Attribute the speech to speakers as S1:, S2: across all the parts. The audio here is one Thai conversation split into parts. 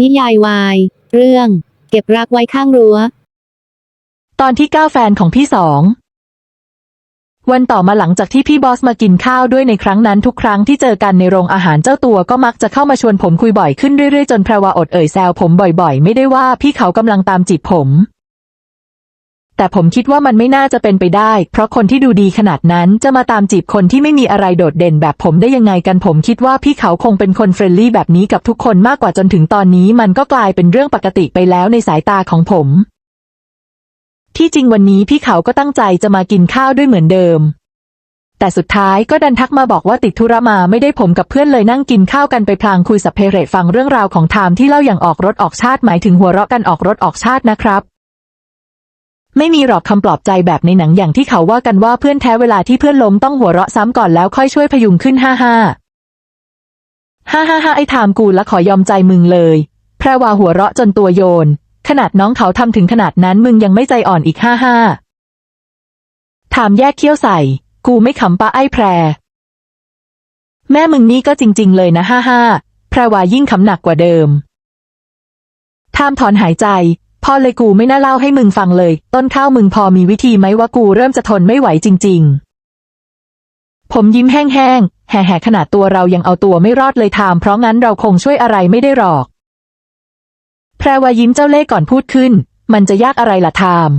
S1: นิยายวาย เรื่อง เก็บรักไว้ข้างรั้ว
S2: ตอนที่เก้าแฟนของพี่สอง วันต่อมาหลังจากที่พี่บอสมากินข้าวด้วยในครั้งนั้นทุกครั้งที่เจอกันในโรงอาหารเจ้าตัวก็มักจะเข้ามาชวนผมคุยบ่อยขึ้นเรื่อยๆ จนแพรวาอดเอ่ยแซวผมบ่อยๆ ไม่ได้ว่าพี่เขากำลังตามจีบผม แต่ผมคิดว่ามันไม่น่าจะเป็นไปได้ เพราะคนที่ดูดีขนาดนั้นจะมาตามจีบคนที่ไม่มีอะไรโดดเด่นแบบผมได้ยังไงกันผมคิดว่าพี่เขาคงเป็นคนเฟรนลี่แบบนี้กับทุกคนมากกว่าจนถึงตอนนี้มันก็กลายเป็นเรื่องปกติไปแล้วในสายตาของผม ที่จริงวันนี้พี่เขาก็ตั้งใจจะมากินข้าวด้วยเหมือนเดิม แต่สุดท้ายก็ดันทักมาบอกว่าติดธุระมาไม่ได้ผมกับเพื่อนเลยนั่งกินข้าวกันไปพลางคุยสัพเพเระฟังเรื่องราวของไทม์ที่เล่าอย่างออกรถออกชาติหมายถึงหัวเราะกันออกรถออกชาตินะครับ ไม่มีหรอกคำปลอบใจแบบในหนังอย่างที่เขาว่ากันว่าเพื่อนแท้เวลาที่เพื่อนล้มต้องหัวเราะซ้ำก่อนแล้วค่อยช่วยพยุงขึ้นห้าห้าห้าห้าห้าไอ้ไทม์กูละขอยอมใจมึงเลย แพรวาหัวเราะจนตัวโยน ขนาดน้องเขาทำถึงขนาดนั้นมึงยังไม่ใจอ่อนอีกห้าห้าถามแยกเขี้ยวใส่ กูไม่ขำปะไอ้แพร แม่มึงนี่ก็จริง ๆ เลยนะห้าห้าแพรวายิ่งขำหนักกว่าเดิมทามถอนหายใจ พ่อเลยกูไม่น่าเล่าให้มึงฟังเลย ต้นข้าวมึงพอมีวิธีไหมว่ากูเริ่มจะทนไม่ไหวจริง ๆ ผมยิ้มแห้งๆ แห่ๆขนาดตัวเรายังเอาตัวไม่รอดเลยทามเพราะงั้นเราคงช่วยอะไรไม่ได้หรอก แพรวายิ้มเจ้าเล่ห์ก่อนพูดขึ้น มันจะยากอะไรล่ะทาม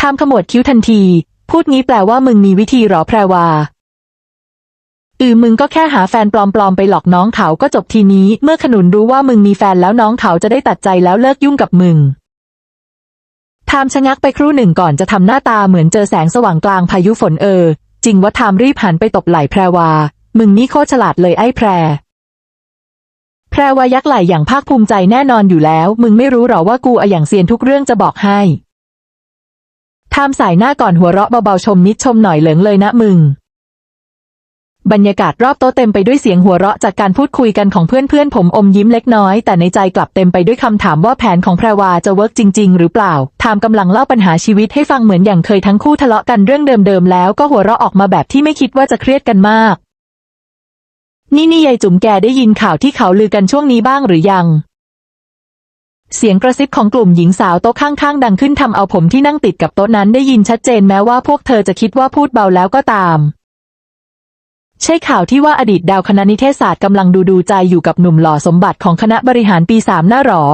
S2: ทามขมวดคิ้วทันที พูดงี้แปลว่ามึงมีวิธีหรอแพรวา อือมึงก็แค่หาแฟนปลอมๆไปหลอกน้องเขาก็จบทีนี้ เมื่อขนุนรู้ว่ามึงมีแฟนแล้วน้องเขาจะได้ตัดใจแล้วเลิกยุ่งกับมึงทามชะงักไปครู่หนึ่งก่อนจะทำหน้าตาเหมือนเจอแสงสว่างกลางพายุฝนเออ จริงว่าทามรีบหันไปตบไหล่แพรวา มึงนี่โคตรฉลาดเลยไอ้แพร แพรวายักไหล่อย่างภาคภูมิใจแน่นอนอยู่แล้ว มึงไม่รู้หรอว่ากูอะอย่างเซียนทุกเรื่องจะบอกให้ทามสายหน้าก่อนหัวเราะเบาๆชมนิดชมหน่อยเหลิงเลยนะมึง บรรยากาศรอบโต๊ะเต็มไปด้วยเสียงหัวเราะจากการพูดคุยกันของเพื่อนๆผมอมยิ้มเล็กน้อย แต่ในใจกลับเต็มไปด้วยคำถามว่าแผนของแพรวาจะเวิร์กจริง ๆ หรือเปล่าทามกำลังเล่าปัญหาชีวิตให้ฟังเหมือนอย่างเคยทั้งคู่ทะเลาะกันเรื่องเดิมๆแล้วก็หัวเราะออกมาแบบที่ไม่คิดว่าจะเครียดกันมาก นี่นี่ยายจุ๋มแกได้ยินข่าวที่เขาลือกันช่วงนี้บ้างหรือยังเสียงกระซิบของกลุ่มหญิงสาวโต๊ะข้างๆ ดังขึ้นทำเอาผมที่นั่งติดกับโต๊ะนั้นได้ยินชัดเจนแม้ว่าพวกเธอจะคิดว่าพูดเบาแล้วก็ตาม ช่ข่าวที่ว่าอดีตดาวคณะนิเทศศาสตร์กำลังดูดูใจอยู่กับหนุ่มหล่อสมบัติของคณะบริหารปีสามหน้าหรอ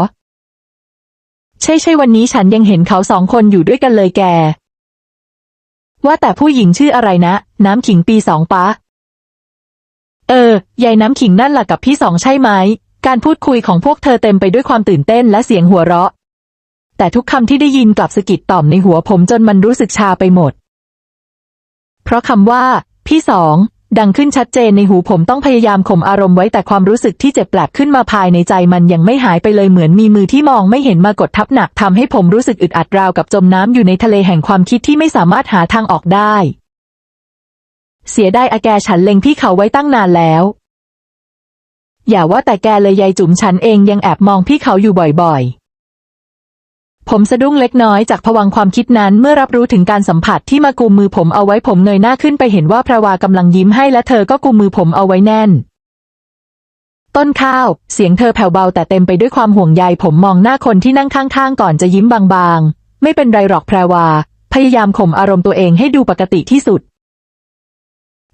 S2: ใช่ใช่วันนี้ฉันยังเห็นเขาสองคนอยู่ด้วยกันเลยแก ว่าแต่ผู้หญิงชื่ออะไรนะ น้ำขิงปีสองปะ เออยายน้ำขิงนั่นล่ะกับพี่สองใช่ไหม การพูดคุยของพวกเธอเต็มไปด้วยความตื่นเต้นและเสียงหัวเราะ แต่ทุกคำที่ได้ยินกลับสะกิดต่อมในหัวผมจนมันรู้สึกชาไปหมด เพราะคำว่า พี่สอง ดังขึ้นชัดเจนในหูผมต้องพยายามข่มอารมณ์ไว้แต่ความรู้สึกที่เจ็บแปลบขึ้นมาภายในใจมันยังไม่หายไปเลยเหมือนมีมือที่มองไม่เห็นมากดทับหนักทำให้ผมรู้สึกอึดอัดราวกับจมน้ำอยู่ในทะเลแห่งความคิดที่ไม่สามารถหาทางออกได้ เสียได้อาแกฉันเล็งพี่เขาไว้ตั้งนานแล้ว อย่าว่าแต่แกเลยยายจุ๋มฉันเองยังแอบมองพี่เขาอยู่บ่อยๆ ผมสะดุ้งเล็กน้อยจากผวังความคิดนั้นเมื่อรับรู้ถึงการสัมผัสที่มากุมมือผมเอาไว้ผมเงยหน้าขึ้นไปเห็นว่าแพรวากำลังยิ้มให้และเธอก็กุมมือผมเอาไว้แน่น ต้นข้าว เสียงเธอแผ่วเบาแต่เต็มไปด้วยความห่วงใยผมมองหน้าคนที่นั่งข้างๆ ก่อนจะยิ้มบางๆ ไม่เป็นไรหรอกแพรวา พยายามข่มอารมณ์ตัวเองให้ดูปกติที่สุด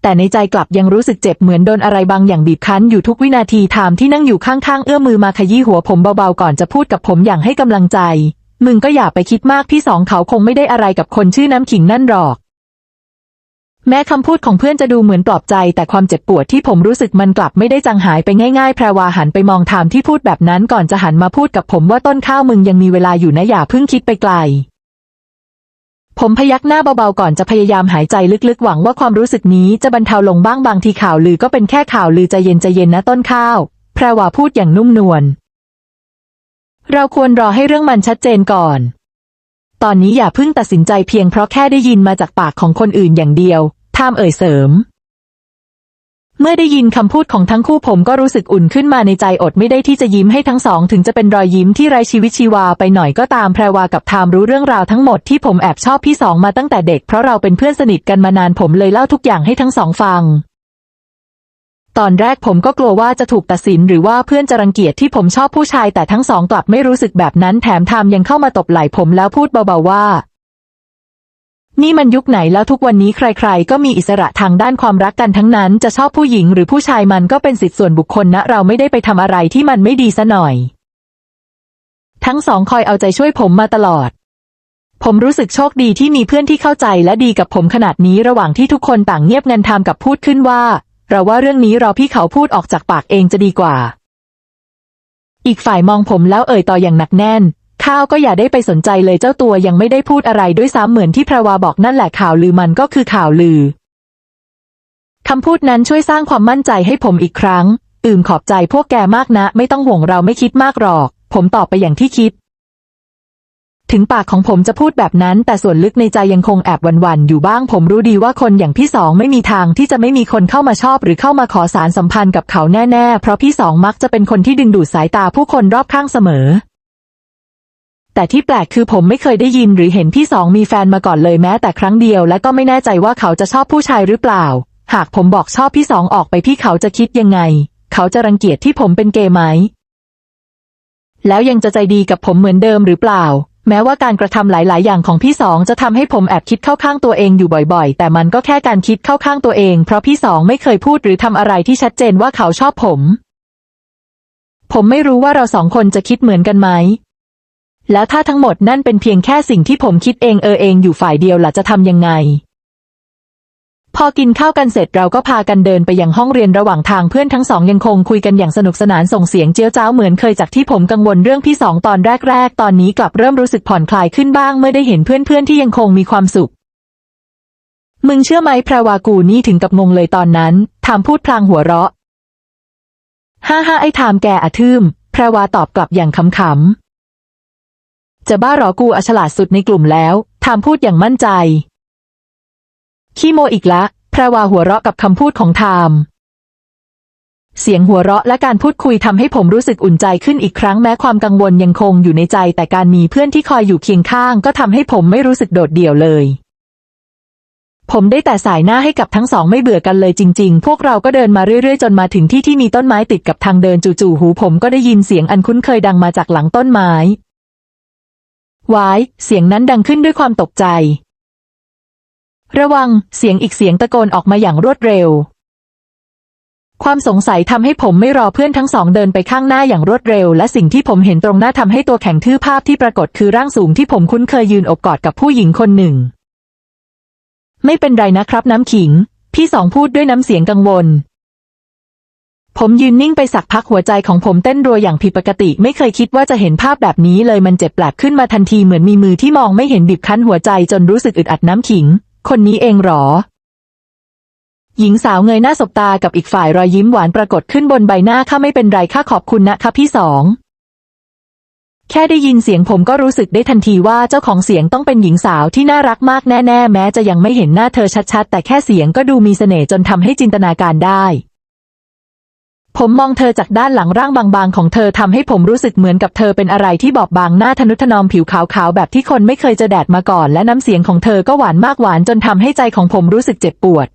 S2: แต่ในใจกลับยังรู้สึกเจ็บเหมือนโดนอะไรบางอย่างบีบคั้นอยู่ทุกวินาทีถามที่นั่งอยู่ข้างๆ เอื้อมมือมาขยี้หัวผมเบาๆก่อนจะพูดกับผมอย่างให้กำลังใจ มึงก็อย่าไปคิดมากพี่สองเขาคงไม่ได้อะไรกับคนชื่อน้ำขิงนั่นหรอก แม้คำพูดของเพื่อนจะดูเหมือนปลอบใจ แต่ความเจ็บปวดที่ผมรู้สึกมันกลับไม่ได้จางหายไปง่ายๆ แพรวาหันไปมองถามที่พูดแบบนั้นก่อนจะหันมาพูดกับผมว่าต้นข้าวมึงยังมีเวลาอยู่นะอย่าเพิ่งคิดไปไกลผมพยักหน้าเบาๆก่อนจะพยายามหายใจลึกๆ หวังว่าความรู้สึกนี้จะบรรเทาลงบ้างบางทีข่าวลือก็เป็นแค่ข่าวลือใจเย็นใจเย็นนะต้นข้าว แพรวาพูดอย่างนุ่มนวล เราควรรอให้เรื่องมันชัดเจนก่อน ตอนนี้อย่าเพิ่งตัดสินใจเพียงเพราะแค่ได้ยินมาจากปากของคนอื่นอย่างเดียวทามเอ่ยเสริม เมื่อได้ยินคำพูดของทั้งคู่ผมก็รู้สึกอุ่นขึ้นมาในใจอดไม่ได้ที่จะยิ้มให้ทั้งสอง ถึงจะเป็นรอยยิ้มที่ไร้ชีวิตชีวาไปหน่อยก็ตามแพรวากับทามรู้เรื่องราวทั้งหมดที่ผมแอบชอบพี่สองมาตั้งแต่เด็กเพราะเราเป็นเพื่อนสนิทกันมานานผมเลยเล่าทุกอย่างให้ทั้งสองฟัง ตอนแรกผมก็กลัวว่าจะถูกตัดสินหรือว่าเพื่อนจะรังเกียจที่ผมชอบผู้ชายแต่ทั้งสองกลับไม่รู้สึกแบบนั้นแถมทามยังเข้ามาตบไหล่ผมแล้วพูดเบาๆว่า นี่มันยุคไหนแล้วทุกวันนี้ใครๆ ก็มีอิสระทางด้านความรักกันทั้งนั้น จะชอบผู้หญิงหรือผู้ชายมันก็เป็นสิทธิส่วนบุคคลนะเราไม่ได้ไปทำอะไรที่มันไม่ดีซะหน่อย ทั้งสองคอยเอาใจช่วยผมมาตลอดผมรู้สึกโชคดีที่มีเพื่อนที่เข้าใจและดีกับผมขนาดนี้ระหว่างที่ทุกคนต่างเงียบงันทามกับพูดขึ้นว่า เราว่าเรื่องนี้รอพี่เขาพูดออกจากปากเองจะดีกว่า อีกฝ่ายมองผมแล้วเอ่ยต่ออย่างหนักแน่น ข้าวก็อย่าได้ไปสนใจเลยเจ้าตัวยังไม่ได้พูดอะไรด้วยซ้ำเหมือนที่พระวาบอกนั่นแหละข่าวลือมันก็คือข่าวลือคำพูดนั้นช่วยสร้างความมั่นใจให้ผมอีกครั้ง อืมขอบใจพวกแกมากนะ ไม่ต้องห่วงเราไม่คิดมากหรอก ผมตอบไปอย่างที่คิด ถึงปากของผมจะพูดแบบนั้น แต่ส่วนลึกในใจยังคงแอบหวันๆอยู่บ้างผมรู้ดีว่าคนอย่างพี่สองไม่มีทางที่จะไม่มีคนเข้ามาชอบ หรือเข้ามาขอสารสัมพันธ์กับเขาแน่ๆ เพราะพี่สองมักจะเป็นคนที่ดึงดูดสายตาผู้คนรอบข้างเสมอ แต่ที่แปลกคือผมไม่เคยได้ยินหรือเห็นพี่สองมีแฟนมาก่อนเลยแม้แต่ครั้งเดียว และก็ไม่แน่ใจว่าเขาจะชอบผู้ชายหรือเปล่า หากผมบอกชอบพี่สองออกไปพี่เขาจะคิดยังไง เขาจะรังเกียจที่ผมเป็นเกย์ไหมแล้วยังจะใจดีกับผมเหมือนเดิมหรือเปล่า แม้ว่าการกระทำหลาย ๆ อย่างของพี่สองจะทำให้ผมแอบคิดเข้าข้างตัวเองอยู่บ่อย ๆ แต่มันก็แค่การคิดเข้าข้างตัวเอง เพราะพี่สองไม่เคยพูดหรือทำอะไรที่ชัดเจนว่าเขาชอบผม ผมไม่รู้ว่าเราสองคนจะคิดเหมือนกันไหม แล้วถ้าทั้งหมดนั่นเป็นเพียงแค่สิ่งที่ผมคิดเองเออเองอยู่ฝ่ายเดียวล่ะจะทำยังไง พอกินข้าวกันเสร็จเราก็พากันเดินไปยังห้องเรียนระหว่างทางเพื่อนทั้งสองยังคงคุยกันอย่างสนุกสนานส่งเสียงเจียวจ้าวเหมือนเคยจากที่ผมกังวลเรื่องพี่สองตอนแรกๆ ตอนนี้กลับเริ่มรู้สึกผ่อนคลายขึ้นบ้างเมื่อได้เห็นเพื่อนๆที่ยังคงมีความสุข มึงเชื่อไหมแพรวากูนี่ถึงกับงงเลยตอนนั้นถามพูดพลางหัวเราะฮ่าฮ่าไอ้ถามแกอะทึมแพรวาตอบกลับอย่างขำๆจะบ้าหรอกูอฉลาดสุดในกลุ่มแล้วถามพูดอย่างมั่นใจ ขี้โมอีกละแพรวาหัวเราะกับคำพูดของไทม์เสียงหัวเราะและการพูดคุยทำให้ผมรู้สึกอุ่นใจขึ้นอีกครั้งแม้ความกังวลยังคงอยู่ในใจ แต่การมีเพื่อนที่คอยอยู่เคียงข้างก็ทำให้ผมไม่รู้สึกโดดเดี่ยวเลยผมได้แต่สายหน้าให้กับทั้งสองไม่เบื่อกันเลยจริง ๆ พวกเราก็เดินมาเรื่อยๆ จนมาถึงที่ที่มีต้นไม้ติดกับทางเดินจู่ๆ หูผมก็ได้ยินเสียงอันคุ้นเคยดังมาจากหลังต้นไม้ วาย เสียงนั้นดังขึ้นด้วยความตกใจ ระวัง เสียงอีกเสียงตะโกนออกมาอย่างรวดเร็ว ความสงสัยทำให้ผมไม่รอเพื่อนทั้งสองเดินไปข้างหน้าอย่างรวดเร็ว และสิ่งที่ผมเห็นตรงหน้าทำให้ตัวแข็งทื่อภาพที่ปรากฏคือร่างสูงที่ผมคุ้นเคยยืนอบกอดกับผู้หญิงคนหนึ่ง ไม่เป็นไรนะครับน้ำขิง พี่สองพูดด้วยน้ำเสียงกังวลผมยืนนิ่งไปสักพักหัวใจของผมเต้นรัวอย่างผิดปกติ ไม่เคยคิดว่าจะเห็นภาพแบบนี้เลยมันเจ็บแปลบขึ้นมาทันทีเหมือนมีมือที่มองไม่เห็นบีบคั้นหัวใจจนรู้สึกอึดอัดน้ำขิง คนนี้เองหรอ หญิงสาวเงยหน้าสบตากับอีกฝ่ายรอยยิ้มหวานปรากฏขึ้นบนใบหน้าข้าไม่เป็นไรข้าขอบคุณนะคะพี่สอง แค่ได้ยินเสียงผมก็รู้สึกได้ทันทีว่าเจ้าของเสียงต้องเป็นหญิงสาวที่น่ารักมากแน่ๆ แม้จะยังไม่เห็นหน้าเธอชัดๆ แต่แค่เสียงก็ดูมีเสน่ห์จนทำให้จินตนาการได้ ผมมองเธอจากด้านหลังร่างบางๆ ของเธอทำให้ผมรู้สึกเหมือนกับเธอเป็นอะไรที่บอบบางหน้าทนุถนอมผิวขาวๆ แบบที่คนไม่เคยจะแดดมาก่อน และน้ำเสียงของเธอก็หวานมากหวานจนทำให้ใจของผมรู้สึกเจ็บปวด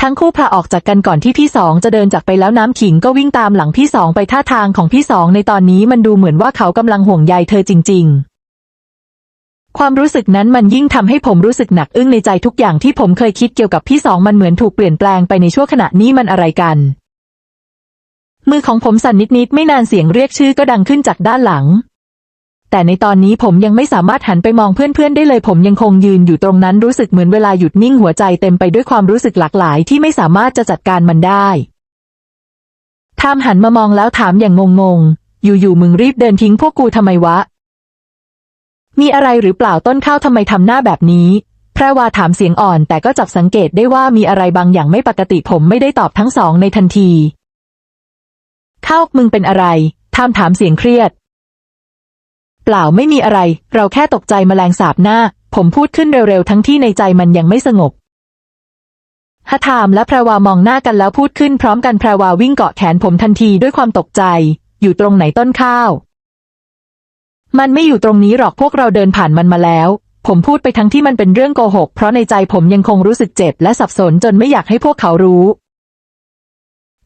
S2: ทั้งคู่พาออกจากกันก่อนที่พี่สองจะเดินจากไปแล้วน้ำขิงก็วิ่งตามหลังพี่สองไปท่าทางของพี่สองในตอนนี้มันดูเหมือนว่าเขากำลังห่วงใยเธอจริง ๆความรู้สึกนั้นมันยิ่งทำให้ผมรู้สึกหนักอึ้งในใจทุกอย่างที่ผมเคยคิดเกี่ยวกับพี่สองมันเหมือนถูกเปลี่ยนแปลงไปในชั่วขณะนี้มันอะไรกัน มือของผมสั่นนิดๆ ไม่นานเสียงเรียกชื่อก็ดังขึ้นจากด้านหลัง แต่ในตอนนี้ผมยังไม่สามารถหันไปมองเพื่อนๆ ได้เลย ผมยังคงยืนอยู่ตรงนั้นรู้สึกเหมือนเวลาหยุดนิ่งหัวใจเต็มไปด้วยความรู้สึกหลากหลายที่ไม่สามารถจะจัดการมันได้ทามหันมามองแล้วถามอย่างงงๆ อยู่ๆ มึงรีบเดินทิ้งพวกกูทำไมวะ มีอะไรหรือเปล่าต้นข้าวทำไมทำหน้าแบบนี้ แพรวาถามเสียงอ่อนแต่ก็จับสังเกตได้ว่ามีอะไรบางอย่างไม่ปกติผมไม่ได้ตอบทั้งสองในทันที ข้าวมึงเป็นอะไรทามถามเสียงเครียด เปล่าไม่มีอะไร เราแค่ตกใจแมลงสาบหน้า ผมพูดขึ้นเร็วๆ ทั้งที่ในใจมันยังไม่สงบฮะทามและแพรวามองหน้ากันแล้วพูดขึ้นพร้อมกันแพรวาวิ่งเกาะแขนผมทันทีด้วยความตกใจ อยู่ตรงไหนต้นข้าว มันไม่อยู่ตรงนี้หรอกพวกเราเดินผ่านมันมาแล้ว ผมพูดไปทั้งที่มันเป็นเรื่องโกหก เพราะในใจผมยังคงรู้สึกเจ็บและสับสนจนไม่อยากให้พวกเขารู้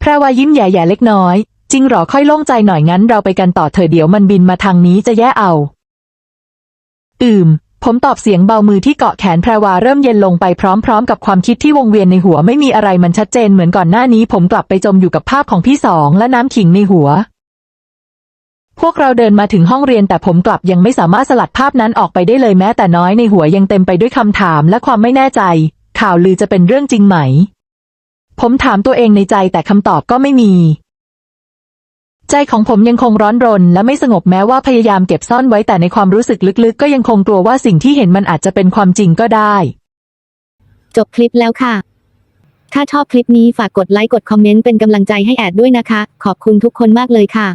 S2: แพรวายิ้มแย่ๆเล็กน้อย จริงหรอค่อยโล่งใจหน่อยงั้นเราไปกันต่อเถอเดี๋ยวมันบินมาทางนี้จะแย่เอา อืม ผมตอบเสียงเบามือที่เกาะแขนแพรวาเริ่มเย็นลงไปพร้อมๆ กับความคิดที่วงเวียนในหัวไม่มีอะไรมันชัดเจนเหมือนก่อนหน้านี้ ผมกลับไปจมอยู่กับภาพของพี่สองและน้ำขิงในหัว พวกเราเดินมาถึงห้องเรียนแต่ผมกลับยังไม่สามารถสลัดภาพนั้นออกไปได้เลยแม้แต่น้อยในหัวยังเต็มไปด้วยคำถามและความไม่แน่ใจ ข่าวลือจะเป็นเรื่องจริงไหม ผมถามตัวเองในใจแต่คำตอบก็ไม่มี ใจของผมยังคงร้อนรน และไม่สงบแม้ว่าพยายามเก็บซ่อนไว้แต่ในความรู้สึกลึกๆ ก็ยังคงกลัวว่าสิ่งที่เห็นมันอาจจะเป็นความจริงก็ได้
S1: จบคลิปแล้วค่ะ ถ้าชอบคลิปนี้ฝากกดไลค์กดคอมเมนต์เป็นกำลังใจให้แอดด้วยนะคะ ขอบคุณทุกคนมากเลยค่ะ